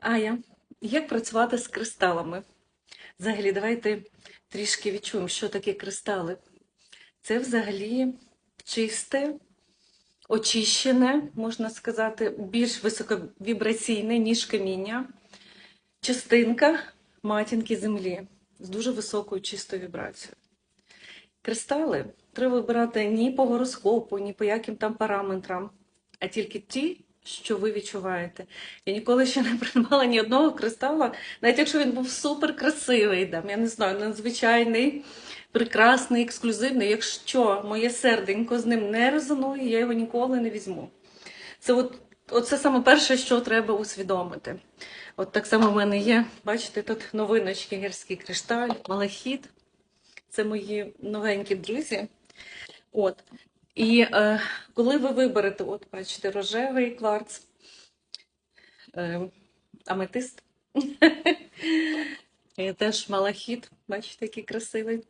Ая, як працювати з кристалами? Взагалі, давайте трішки відчуємо, що таке кристали. Це взагалі чисте, очищене, можна сказати, більш високовібраційне, ніж каміння, частинка матінки землі з дуже високою чистою вібрацією. Кристали треба вибирати ні по гороскопу, ні по яким там параметрам, а тільки ті, що ви відчуваєте. Я ніколи ще не придбала ні одного кристала, навіть якщо він був супер красивий, там, я не знаю, надзвичайний, прекрасний, ексклюзивний. Якщо моє серденько з ним не резонує, я його ніколи не візьму. Це от, от це саме перше, що треба усвідомити. От так само в мене є, бачите, тут новиночки, гірський кришталь, малахіт. Це мої новенькі друзі. От. І е, коли ви виберете, от бачите, рожевий кварц, е, аметист, теж малахіт, бачите, який красивий.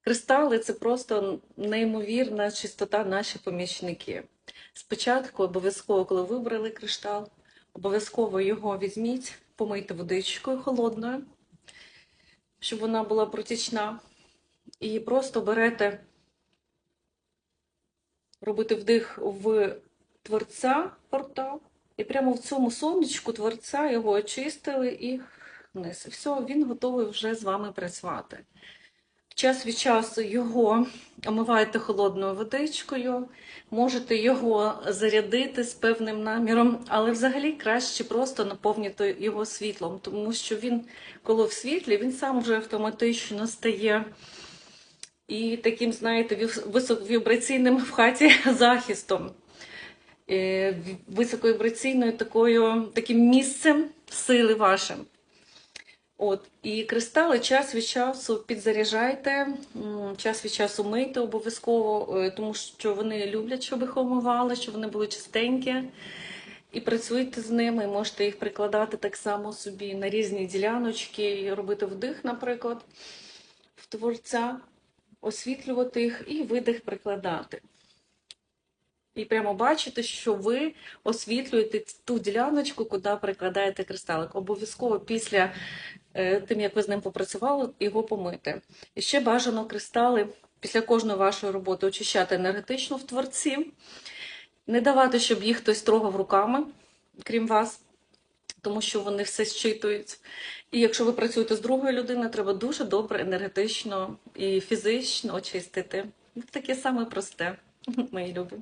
Кристали це просто неймовірна чистота наші помічники. Спочатку обов'язково, коли вибрали криштал, обов'язково його візьміть, помийте водичкою холодною, щоб вона була протічна. І просто берете робити вдих в творця портал, і прямо в цьому сонечку творця його очистили і вниз. І все, він готовий вже з вами працювати. Час від часу його омиваєте холодною водичкою, можете його зарядити з певним наміром, але взагалі краще просто наповнити його світлом, тому що він, коли в світлі, він сам вже автоматично стає і таким, знаєте, високовібраційним в хаті захистом, Е, високовібраційною такою, таким місцем сили вашим. От, і кристали час від часу підзаряджайте, час від часу мийте обов'язково, е, тому що вони люблять, щоб їх омивали, щоб вони були чистенькі. І працюйте з ними, можете їх прикладати так само собі на різні діляночки, робити вдих, наприклад, в творця, освітлювати їх і видих прикладати. І прямо бачите, що ви освітлюєте ту діляночку, куди прикладаєте кристалик. Обов'язково після е, тим, як ви з ним попрацювали, його помити. І ще бажано кристали після кожної вашої роботи очищати енергетично в творці, не давати, щоб їх хтось трогав руками, крім вас, тому що вони все щитують. І якщо ви працюєте з другою людиною, треба дуже добре енергетично і фізично очистити. Таке саме просте, мої любі.